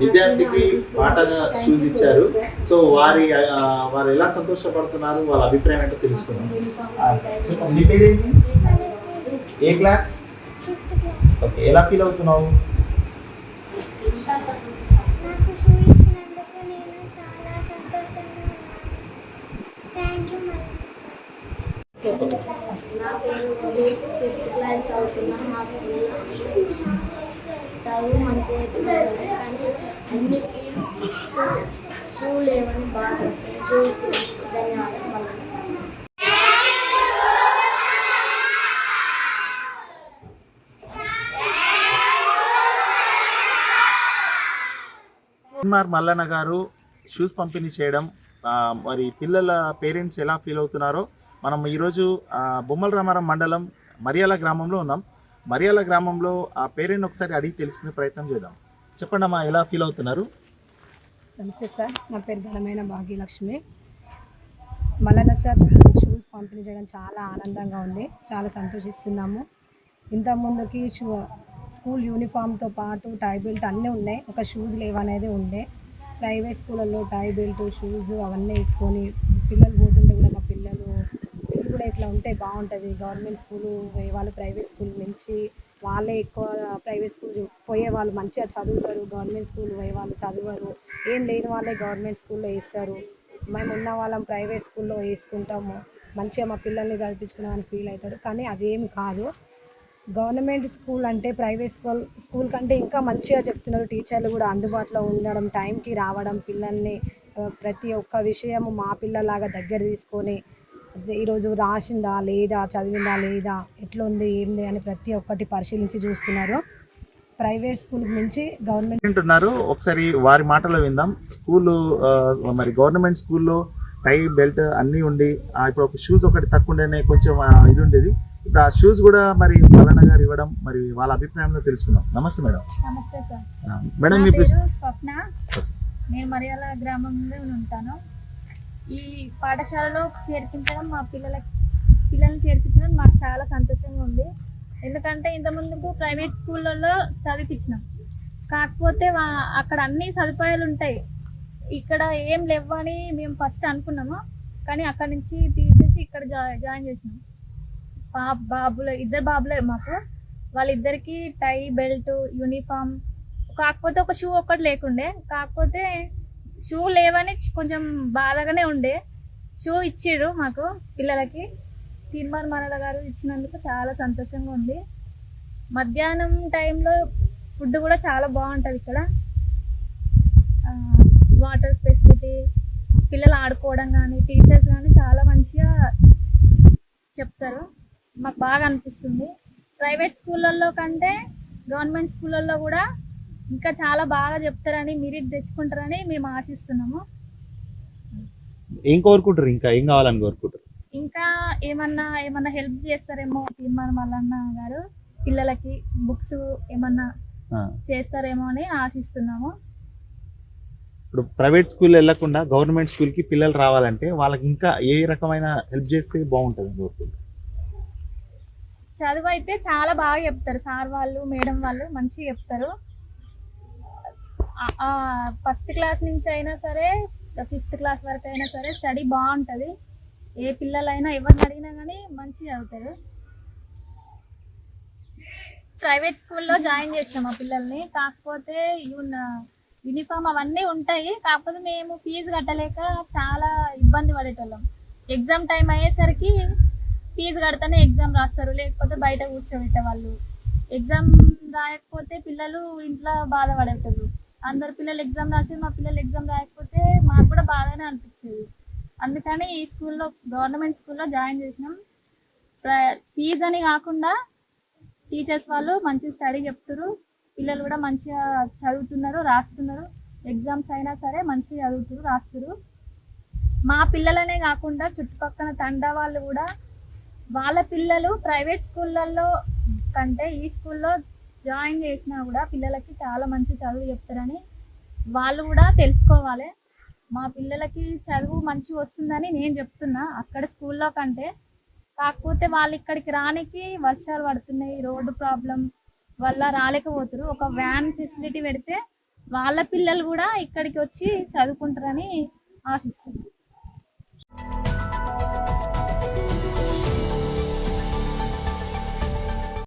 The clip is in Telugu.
విద్యార్థికి బాటగా షూస్ ఇచ్చారు సో వారి వారు ఎలా సంతోషపడుతున్నారు వాళ్ళ అభిప్రాయం ఏంటో తెలుసుకున్నాం నీ పేరేంటి ఏ క్లాస్? ఓకే ఎలా ఫీల్ అవుతున్నావు? నా పేరు ఫిఫ్త్ క్లాస్ చదువుతున్నాను మా స్కూల్లో. చదువు మంచిగా అవుతుంది కానీ అన్ని బాగా ధన్యవాదాలు మళ్ళీ. ఎంఆర్ మల్లన్న గారు షూస్ పంపిణీ చేయడం మరి పిల్లల పేరెంట్స్ ఎలా ఫీల్ అవుతున్నారో మనం ఈరోజు బొమ్మల రామారం మండలం మరియాల గ్రామంలో ఉన్నాం. మరియాల గ్రామంలో ఆ పేరెంట్ ఒకసారి అడిగి తెలుసుకునే ప్రయత్నం చేద్దాం. చెప్పండి అమ్మా ఎలా ఫీల్ అవుతున్నారు? నమస్తే సార్ నా పేరు ఘనమైన భాగ్యలక్ష్మి. మల్లన్న సార్ షూస్ పంపిణీ చేయడం చాలా ఆనందంగా ఉంది చాలా సంతోషిస్తున్నాము. ఇంత ముందుకి షూ స్కూల్ యూనిఫామ్తో పాటు టై బెల్ట్ అన్నీ ఉన్నాయి ఒక షూస్ లేవనేది ఉండే. ప్రైవేట్ స్కూళ్ళల్లో టై బెల్ట్ షూస్ అవన్నీ వేసుకొని పిల్లలు పోతుంటే కూడా మా పిల్లలు వీళ్ళు కూడా ఇట్లా ఉంటే బాగుంటుంది. గవర్నమెంట్ స్కూలు పోయే వాళ్ళు ప్రైవేట్ స్కూల్ నుంచి వాళ్ళే ఎక్కువ ప్రైవేట్ స్కూల్ పోయే వాళ్ళు మంచిగా చదువుతారు. గవర్నమెంట్ స్కూల్ పోయే వాళ్ళు చదవరు. ఏం లేని వాళ్ళే గవర్నమెంట్ స్కూల్లో వేస్తారు. మేము ఉన్న వాళ్ళం ప్రైవేట్ స్కూల్లో వేసుకుంటాము. మంచిగా మా పిల్లల్ని చదివించుకున్నామని ఫీల్ అవుతారు. కానీ అదేం కాదు. గవర్నమెంట్ స్కూల్ అంటే ప్రైవేట్ స్కూల్ స్కూల్ కంటే ఇంకా మంచిగా చెప్తున్నారు టీచర్లు కూడా. అందుబాటులో ఉండడం టైంకి రావడం పిల్లల్ని ప్రతి ఒక్క విషయము మా పిల్లలాగా దగ్గర తీసుకొని ఈరోజు రాసిందా లేదా చదివిందా లేదా ఎట్లుంది ఏంది అని ప్రతి ఒక్కటి పరిశీలించి చూస్తున్నారు. ప్రైవేట్ స్కూల్ నుంచి గవర్నమెంట్ పేరెంట్ ఉన్నారు ఒకసారి వారి మాటలో విందాం. స్కూల్ మరి గవర్నమెంట్ స్కూల్లో టై బెల్ట్ అన్నీ ఉండి ఇప్పుడు ఒక షూస్ ఒకటి తక్కువ ఉండేనే కొంచెం ఇది ఉండేది. ఇప్పుడు ఆ షూస్ కూడా మరి మల్లన్న గారు ఇవ్వడం మరి వాళ్ళ అభిప్రాయంలో తెలుసుకుందాం. నమస్తే మేడం. నమస్తే సార్. మేడం మీ స్వప్న. నేను మరియాల గ్రామంలో ఉంటాను. ఈ పాఠశాలలో చేర్పించడం మా పిల్లలకి పిల్లల్ని చేర్పించడం మాకు చాలా సంతోషంగా ఉంది. ఎందుకంటే ఇంతకుముందుకు ప్రైవేట్ స్కూళ్ళల్లో చదివించినాం. కాకపోతే వా- అక్కడ అన్ని సదుపాయాలు ఉంటాయి. ఇక్కడ ఏం లేవని మేము ఫస్ట్ అనుకున్నాము. కానీ అక్కడ నుంచి తీసేసి ఇక్కడ జాయిన్ చేసినాం. పా బాబుల ఇద్దరు బాబులే మాకు. వాళ్ళిద్దరికి టై బెల్ట్ యూనిఫామ్ కాకపోతే ఒక షూ ఒక్కటి లేకుండే. కాకపోతే షూ లేవని కొంచెం బాధగానే ఉండే. షూ ఇచ్చాడు మాకు పిల్లలకి. తీర్మాన్ మనల గారు ఇచ్చినందుకు చాలా సంతోషంగా ఉంది. మధ్యాహ్నం టైంలో ఫుడ్ కూడా చాలా బాగుంటుంది ఇక్కడ. వాటర్ ఫెసిలిటీ పిల్లలు ఆడుకోవడం కానీ టీచర్స్ కానీ చాలా మంచిగా చెప్తారు. మాకు బాగా అనిపిస్తుంది. ప్రైవేట్ స్కూళ్ళల్లో కంటే గవర్నమెంట్ స్కూళ్ళల్లో కూడా ఇంకా చాలా బాగా చెప్తారని మెరిట్ తెచ్చుకుంటారని మేము ఆశిస్తున్నాము. ఏం కోరుకుంటారు ఇంకా? ఏం కావాలని కోరుకుంటారు? ఇంకా ఏమన్నా ఏమన్నా హెల్ప్ చేస్తారేమో తీర్మానం మల్లన్న గారు పిల్లలకి బుక్స్ ఏమన్నా చేస్తారేమో అని ఆశిస్తున్నాము. ఇప్పుడు ప్రైవేట్ స్కూల్ వెళ్ళకుండా గవర్నమెంట్ స్కూల్కి పిల్లలు రావాలంటే వాళ్ళకి ఇంకా ఏ రకమైన హెల్ప్ చేస్తే బాగుంటుంది కోరుకుంటారు? చదువు అయితే చాలా బాగా చెప్తారు. సార్ వాళ్ళు మేడం వాళ్ళు మంచిగా చెప్తారు. ఫస్ట్ క్లాస్ నుంచి అయినా సరే ఫిఫ్త్ క్లాస్ వరకు అయినా సరే స్టడీ బాగుంటుంది. ఏ పిల్లలైనా ఎవరిని అడిగినా కానీ మంచిగా చదువుతారు. ప్రైవేట్ స్కూల్లో జాయిన్ చేసాం మా పిల్లల్ని. కాకపోతే యూనిఫామ్ అవన్నీ ఉంటాయి. కాకపోతే మేము ఫీజు కట్టలేక చాలా ఇబ్బంది పడేటోళ్ళం. ఎగ్జామ్ టైం అయ్యేసరికి ఫీజు కడితేనే ఎగ్జామ్ రాస్తారు. లేకపోతే బయట కూర్చోబెట్టే వాళ్ళు ఎగ్జామ్ రాయకపోతే పిల్లలు ఇంట్లో బాధపడేటోళ్ళు. అందరు పిల్లలు ఎగ్జామ్ రాసి మా పిల్లలు ఎగ్జామ్ రాయకపోతే మాకు కూడా బాధనే అనిపించేది. అందుకని ఈ స్కూల్లో గవర్నమెంట్ స్కూల్లో జాయిన్ చేసినాం. ఫీజు అని కాకుండా టీచర్స్ వాళ్ళు మంచి స్టడీ చెప్తారు పిల్లలు కూడా మంచిగా చదువుతున్నారు రాస్తున్నారు. ఎగ్జామ్స్ అయినా సరే మంచిగా చదువుతారు రాస్తారు మా పిల్లలనే కాకుండా చుట్టుపక్కల తండా వాళ్ళు కూడా వాళ్ళ పిల్లలు ప్రైవేట్ స్కూళ్ళల్లో కంటే ఈ స్కూల్లో జాయిన్ చేసినా కూడా పిల్లలకి చాలా మంచి చదువు చెప్తారని వాళ్ళు కూడా తెలుసుకోవాలి. మా పిల్లలకి చదువు మంచిగా వస్తుందని నేను చెప్తున్నా. అక్కడ స్కూల్లో కంటే. కాకపోతే వాళ్ళు ఇక్కడికి రానికి వర్షాలు పడుతున్నాయి రోడ్డు ప్రాబ్లం వల్ల రాలేకపోతారు. ఒక వ్యాన్ ఫెసిలిటీ పెడితే వాళ్ళ పిల్లలు కూడా ఇక్కడికి వచ్చి చదువుకుంటారని ఆశిస్తున్నాను